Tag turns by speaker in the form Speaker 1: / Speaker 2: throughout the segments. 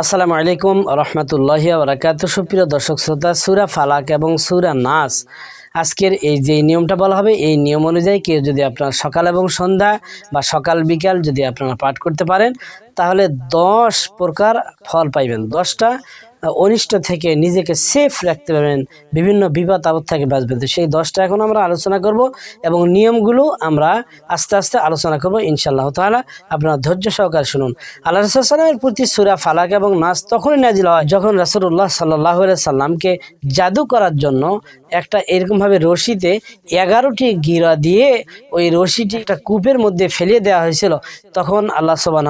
Speaker 1: আসসালামু আলাইকুম রহমতুল্লাহ বরাকাত সুপ্রিয় দর্শক শ্রোতা, সুরা ফালাক এবং সুরা নাস, আজকের এই যে নিয়মটা বলা হবে, এই নিয়ম অনুযায়ী কেউ যদি আপনার সকাল এবং সন্ধ্যা বা সকাল বিকাল যদি আপনারা পাঠ করতে পারেন, তাহলে দশ প্রকার ফল পাইবেন। দশটা অনিষ্ট থেকে নিজেকে সেফ রাখতে পারবেন, বিভিন্ন বিপদ আপদ থেকে বাঁচবেন। তো সেই দশটা এখন আমরা আলোচনা করব এবং নিয়মগুলো আমরা আস্তে আস্তে আলোচনা করব ইনশাআল্লাহ তাআলা। আপনার ধৈর্য সহকারে শুনুন। আল্লাহ রসুলামের প্রতি সুরা ফালাক এবং নাচ তখনই নাজিল হয় যখন রাসুল্লাহ সাল্লাহ সাল্লামকে জাদু করার জন্য একটা এরকমভাবে রশিতে এগারোটি গিরা দিয়ে ওই রশিটি একটা কূপের মধ্যে ফেলিয়ে দেওয়া হয়েছিল। তখন আল্লাহ সুবাহ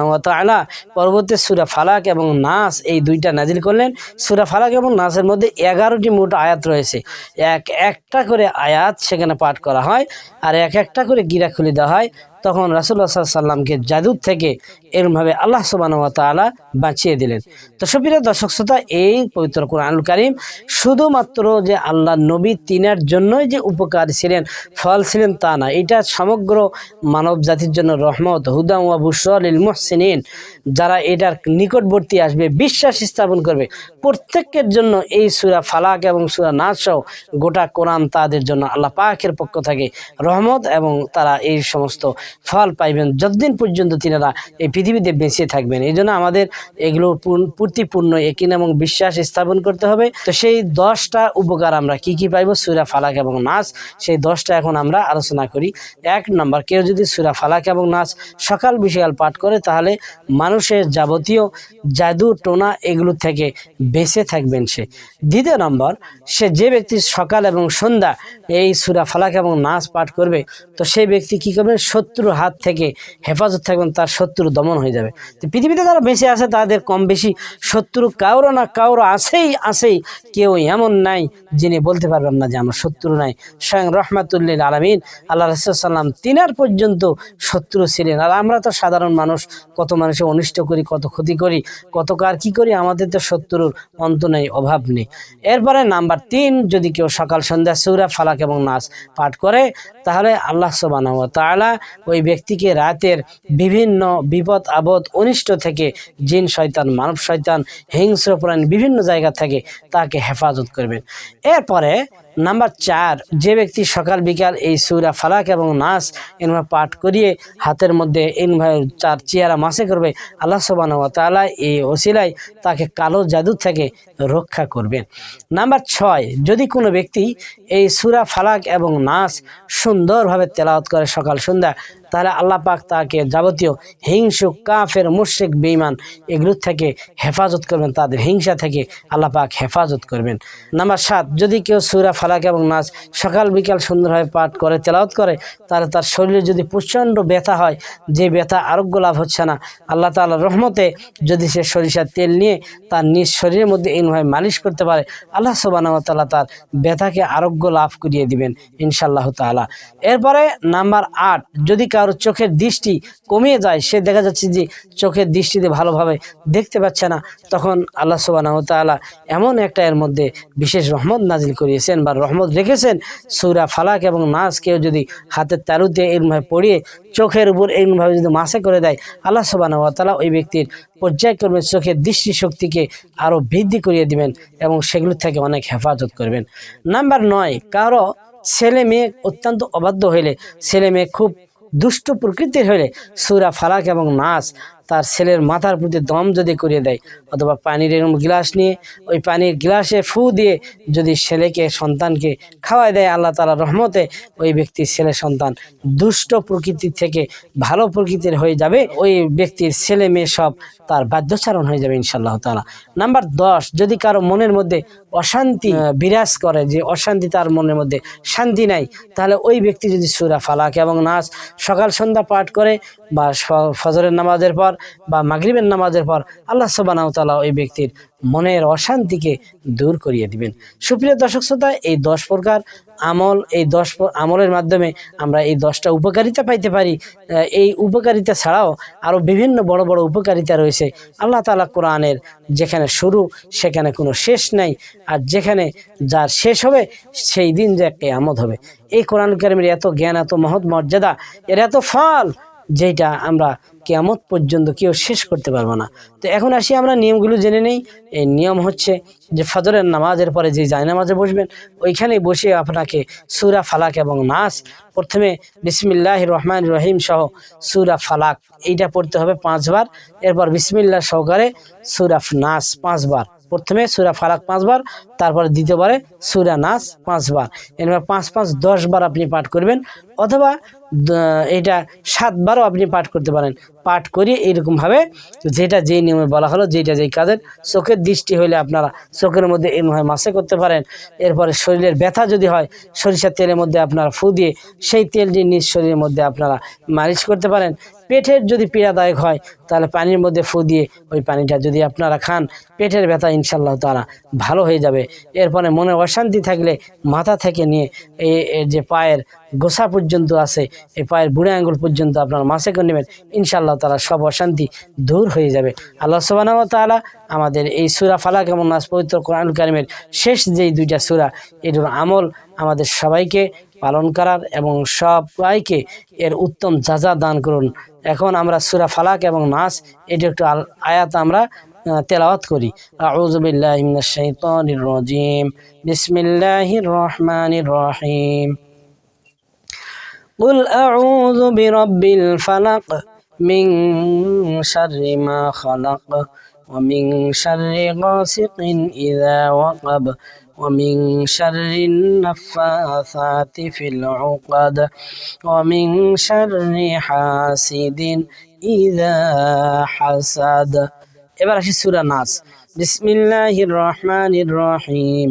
Speaker 1: পরবর্তী সুরা ফালাক এবং নাস এই দুইটা নাজিল করলেন। সুরা ফালাক এবং নাসের মধ্যে এগারোটি মোট আয়াত রয়েছে। এক একটা করে আয়াত সেখানে পাঠ করা হয় আর এক একটা করে গিরা খুলে দেওয়া হয়। তখন রাসুল্লাহ সাল্লামকে জাদুর থেকে এরমভাবে আল্লাহ সুবাহ তালা বাঁচিয়ে দিলেন। তো সুপ্রিয় দর্শক শ্রোতা, এই পবিত্র কোরআনুল করিম শুধুমাত্র যে আল্লাহ নবী তিনার জন্যই যে উপকার ছিলেন, ফল ছিলেন তা না, এটা সমগ্র মানব জাতির জন্য রহমত হুদাম ওয়া বুসলিল মুহসিনিন। যারা এটার নিকটবর্তী আসবে, বিশ্বাস স্থাপন করবে, প্রত্যেকের জন্য এই সুরা ফালাক এবং সুরা নাচসহ গোটা কোরআন তাদের জন্য আল্লাহ পাকের পক্ষ থেকে রহমত এবং তারা এই সমস্ত ফল পাইবেন। যতদিন পর্যন্ত তিনারা এই পৃথিবীতে বেঁচে থাকবেন, এই জন্য আমাদের এগুলো পূর্ণ- পূর্তিপূর্ণ একিন এবং বিশ্বাস স্থাপন করতে হবে। তো সেই দশটা উপকার আমরা কি কি পাইব? সুরা ফালাক এবং নাচ সেই দশটা এখন আমরা আলোচনা করি। এক নম্বর, কেউ যদি সুরা ফালাক এবং নাচ সকাল বিশাল পাঠ করে, তাহলে মানুষের যাবতীয় জাদু, টোনা এগুলো থেকে বেঁচে থাকবেন সে। দ্বিতীয় নম্বর, সে যে ব্যক্তি সকাল এবং সন্ধ্যা এই সুরা ফালাক এবং নাচ পাঠ করবে, তো সেই ব্যক্তি কি করবে? শত্রুর হাত থেকে হেফাজত থাকবেন, তার শত্রু দমন হয়ে যাবে। তো পৃথিবীতে যারা বেঁচে আছে, তাদের কম বেশি শত্রু কারও না কারও আছেই আছেই। কেউ এমন নাই যিনি বলতে পারবেন না যে আমার শত্রু নাই। স্বয়ং রহমাতুল্লিল আলমিন, আল্লাহ রসুল্লাম তিনার পর্যন্ত শত্রু ছিলেন। আর আমরা তো সাধারণ মানুষ, কত মানুষের অনিষ্ট করি, কত ক্ষতি করি, কত কার কি করি, আমাদের তো শত্রুর অন্ত নেই, অভাব নেই। এরপরে নাম্বার তিন, যদি কেউ সকাল সন্ধ্যা সৌরা ফালাক এবং নাচ পাঠ করে, তাহলে আল্লাহ সবান তাআলা ওই ব্যক্তিকে রাতের বিভিন্ন বিপদ, আপদ, অনিষ্ট থেকে জিন শয়তান, মানব শয়তান, হিংস্র প্রাণী বিভিন্ন জায়গা থেকে তাকে হেফাজত করবেন। এরপরে নাম্বার চার, যে ব্যক্তি সকাল বিকাল এই সুরা ফালাক এবং নাচ এনভাবে পাঠ করিয়ে হাতের মধ্যে এনভাবে চার চেয়ারা মাসে করবে, আল্লাহ সবান তাআলা এই ওসিলায় তাকে কালো জাদু থেকে রক্ষা করবেন। নাম্বার ছয়, যদি কোনো ব্যক্তি এই সুরা ফালাক এবং নাচ সুন্দরভাবে তেলাওয়াত করে সকাল, সন্ধ্যা তাহলে আল্লাহ পাক তাকে যাবতীয় হিংসুক, কাফের, মুশরিক, বেঈমান এগুলোর থেকে হেফাজত করবেন, তাদের হিংসা থেকে আল্লাহ পাক হেফাজত করবেন। নাম্বার সাত, যদি কেউ সুরা ফালাক এবং নাচ সকাল, বিকাল সুন্দরভাবে পাঠ করে, তেলাওয়াত করে, তাহলে তার শরীরে যদি প্রচণ্ড ব্যথা হয়, যে ব্যথা আরোগ্য লাভ হচ্ছে না, আল্লাহ তাআলার রহমতে যদি সে সরিষার তেল নিয়ে তার নিজ শরীরের মধ্যে এইভাবে মালিশ করতে পারে, আল্লাহ ওয়া তার ব্যথাকে আরোগ্য লাভ করিয়ে দিবেন ইনশাআল্লাহ তাআলা। এরপরে নাম্বার আট, যদি কারোর চোখের দৃষ্টি কমিয়ে যায়, সে দেখা যাচ্ছে যে চোখের দৃষ্টিতে ভালোভাবে দেখতে পাচ্ছে না। তখন আল্লাহ সুবহানাহু ওয়া তাআলা এমন একটা এর মধ্যে বিশেষ রহমত নাজিল করিয়েছেন বা রহমত রেখেছেন। সুরা ফালাক এবং নাচ কেউ যদি হাতের তালুতে এরমভাবে পড়িয়ে চোখের উপর এরমভাবে যদি মাসে করে দেয়, আল্লাহ সুবহানাহু ওয়া তাআলা ওই ব্যক্তির পর্যায়ক্রমে চোখের দৃষ্টিশক্তিকে আরও বৃদ্ধি করিয়ে দিবেন এবং সেগুলো থেকে অনেক হেফাজত করবেন। নাম্বার নয়, কারও ছেলে মেয়ে অত্যন্ত অবাধ্য হইলে ছেলে মেয়ে খুব দুষ্ট প্রকৃতির হইলে সুরা ফালাক এবং নাচ তার ছেলের মাথার প্রতি দম যদি করিয়ে দেয়, অথবা পানির এরকম গ্লাস নিয়ে ওই পানির গ্লাসে ফু দিয়ে যদি ছেলেকে, সন্তানকে খাওয়ায় দেয়, আল্লাহ তালা রহমতে ওই ব্যক্তির ছেলে, সন্তান দুষ্ট প্রকৃতির থেকে ভালো প্রকৃতির হয়ে যাবে। ওই ব্যক্তির ছেলে মেয়ে সব তার বাধ্যচারণ হয়ে যাবে ইনশাল্লাহ তালা নাম্বার দশ, যদি কারও মনের মধ্যে অশান্তি বিরাজ করে যে অশান্তি তার মনের মধ্যে শান্তি নাই, তাহলে ওই ব্যক্তি যদি সুরা ফালাক এবং নাচ সকাল সন্ধ্যা পাঠ করে বা ফজরের নামাজের পর বা মাগরিবের নামাজের পর আল্লাহ ওয়া ওই ব্যক্তির মনের অশান্তিকে দূর করিয়ে দিবেন। সুপ্রিয় দর্শক শ্রোতা, এই দশ প্রকার আমল, এই দশ আমলের মাধ্যমে আমরা এই দশটা উপকারিতা পাইতে পারি। এই উপকারিতা ছাড়াও আরও বিভিন্ন বড় বড় উপকারিতা রয়েছে। আল্লাহ তালা কোরআনের যেখানে শুরু, সেখানে কোনো শেষ নাই। আর যেখানে যার শেষ হবে, সেই দিন যে একটা আমদ হবে। এই কোরআন কারিমের এত জ্ঞান, এত মহৎ মর্যাদা, এর এত ফল যেটা আমরা কেয়ামত পর্যন্ত কেউ শেষ করতে পারব না। তো এখন আসি আমরা নিয়মগুলো জেনে নেই। এই নিয়ম হচ্ছে যে ফজরের নামাজের পরে যে জায়নামাজে বসবেন ওইখানেই বসে আপনাকে সুরা ফালাক এবং নাস, প্রথমে বিসমিল্লাহ রহমান রহিম সহ সুরা ফালাক, এইটা পড়তে হবে পাঁচবার। এরপর বিসমিল্লাহ সহকারে সুরা নাস পাঁচবার, প্রথমে সুরা ফালাক পাঁচবার, তারপরে দ্বিতীয়বারে সুরা নাস পাঁচবার। এরপর পাঁচ পাঁচ দশ বার আপনি পাঠ করবেন, অথবা এটা সাতবারও আপনি পাঠ করতে পারেন। পাঠ করিয়ে এরকমভাবে যেটা যেই নিয়মে বলা হলো যেটা যেই কাজের, চোখের দৃষ্টি হলে আপনারা চোখের মধ্যে এরমভাবে মাসে করতে পারেন। এরপরে শরীরের ব্যথা যদি হয়, সরিষার তেলের মধ্যে আপনারা ফু দিয়ে সেই তেলটি নিজ শরীরের মধ্যে আপনারা মালিশ করতে পারেন। পেটের যদি পীড়াদায়ক হয়, তাহলে পানির মধ্যে ফু দিয়ে ওই পানিটা যদি আপনারা খান, পেটের ব্যথা ইনশাল্লাহ তারা ভালো হয়ে যাবে। এরপরে মনে অশান্তি থাকলে মাথা থেকে নিয়ে এই যে পায়ের গোসা পর্যন্ত আছে এই পায়ের বুড়ে আঙ্গুল পর্যন্ত আপনার মাসে করে নেবেন ইনশাল্লাহ তারা সব অশান্তি দূর হয়ে যাবে। আল্লাহ সুবাহ তাআলা আমাদের এই সুরা ফালাক এবং নাস পবিত্র কোরআন কারিমের শেষ যেই দুইটা সুরা, এটার আমল আমাদের সবাইকে পালন করার এবং সবাইকে এর উত্তম যাজা দান করুন। এখন আমরা সুরা ফালাক এবং নাস, এটি একটু আয়াত আমরা তেলাওয়াত করি। আউযু বিল্লাহি মিনাশ শাইতানির রাজিম। বিসমিল্লাহির রহমানির রহিম। قل أعوذ برب الفلق من شر ما خلق ومن شر غاسق إذا وقب ومن شر النفاثات في العقد ومن شر حاسد إذا حسد এবার আসি সূরা নাস বিসমিল্লাহির রহমানির রহিম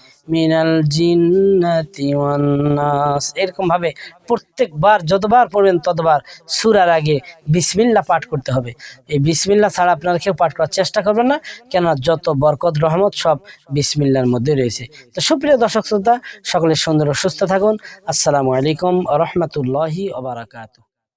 Speaker 1: মিনাল জিন্নাতি ওয়ান নাস এরকম ভাবে প্রত্যেকবার, যতবার পড়বেন ততবার সুরার আগে বিসমিল্লা পাঠ করতে হবে। এই বিসমিল্লা ছাড়া আপনারা কেউ পাঠ করার চেষ্টা করবেন না, কেননা যত বরকত, রহমত সব বিসমিল্লার মধ্যে রয়েছে। তো সুপ্রিয় দর্শক শ্রোতা সকলের সুন্দর ও সুস্থ থাকুন। আসসালামু আলাইকুম রহমতুল্লাহি ওবারাকাতু